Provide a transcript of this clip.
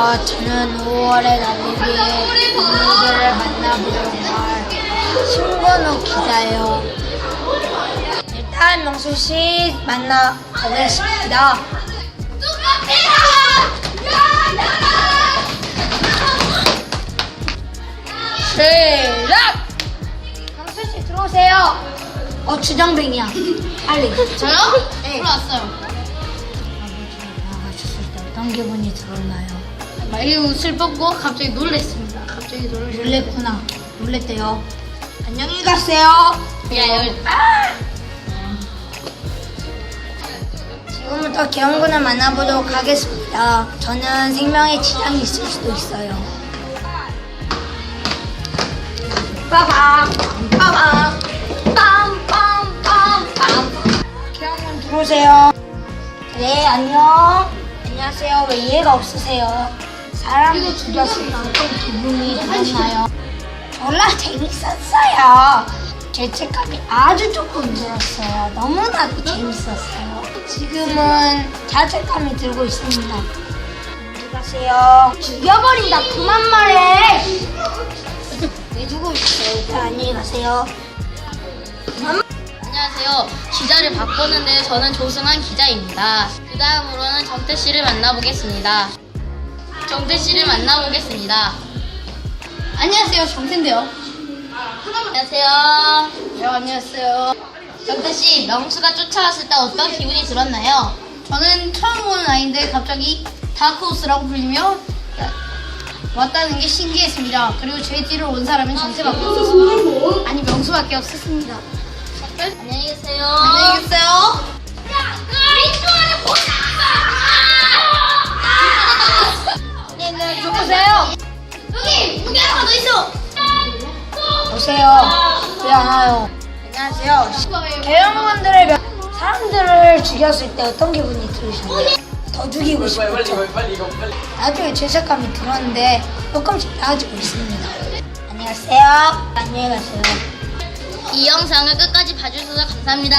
깃털에 날리기 인물들을 만나보도록 할 신건우 기자예요. 일단 명수 씨 만나 보겠습니다. 시작! 명수 씨 들어오세요. 어 주정뱅이야. 빨리. 저요? 네. 들어왔어요. 아버지가 나가셨을 때 어떤 기분이 들었나요? 매우 슬펐고 갑자기 놀랬습니다. 갑자기. 놀랬구나. 놀랬대요. 안녕히 가세요. 야, 여기 지금부터 개원군을 만나보도록 하겠습니다. 저는 생명에 지장이 있을 수도 있어요. 빠밤, 빠밤, 빰빰빰빰. 개원군 들어오세요. 네, 안녕. 안녕하세요. 왜 이해가 없으세요? 사람을 죽였을 때 어떤 기분이 들었나요? 졸라 재밌었어요. 죄책감이 아주 조금 들었어요. 너무나도 재밌었어요. 지금은 자책감이 들고 있습니다. 안녕히 가세요. 죽여버린다. 그만 말해. 왜 두고 있어요? 일단 안녕히 가세요. 안녕하세요. 기자를 바꿨는데 저는 조승환 기자입니다. 그 다음으로는 정태 씨를 만나보겠습니다. 정태 씨를 만나보겠습니다. 안녕하세요. 정태인데요. 안녕하세요. 네, 안녕하세요. 정태 씨, 명수가 쫓아왔을 때 어떤 기분이 들었나요? 저는 처음 보는 아이인데 갑자기 다크호스라고 불리며 왔다는 게 신기했습니다. 그리고 제 뒤를 온 사람은 정태밖에 없었습니다. 아니 명수밖에 없었습니다. 안녕히 계세요. 안녕히 계세요. 더 있어. 오세요. 왜 안 와요? 안녕하세요. 대형원들의 명- 사람들을 죽였을 때 어떤 기분이 들으셨나요? 더 죽이고 싶었죠. 나중에 죄책감이 들었는데 조금씩 나아지고 있습니다. 안녕하세요. 안녕히 가세요. 이 영상을 끝까지 봐주셔서 감사합니다.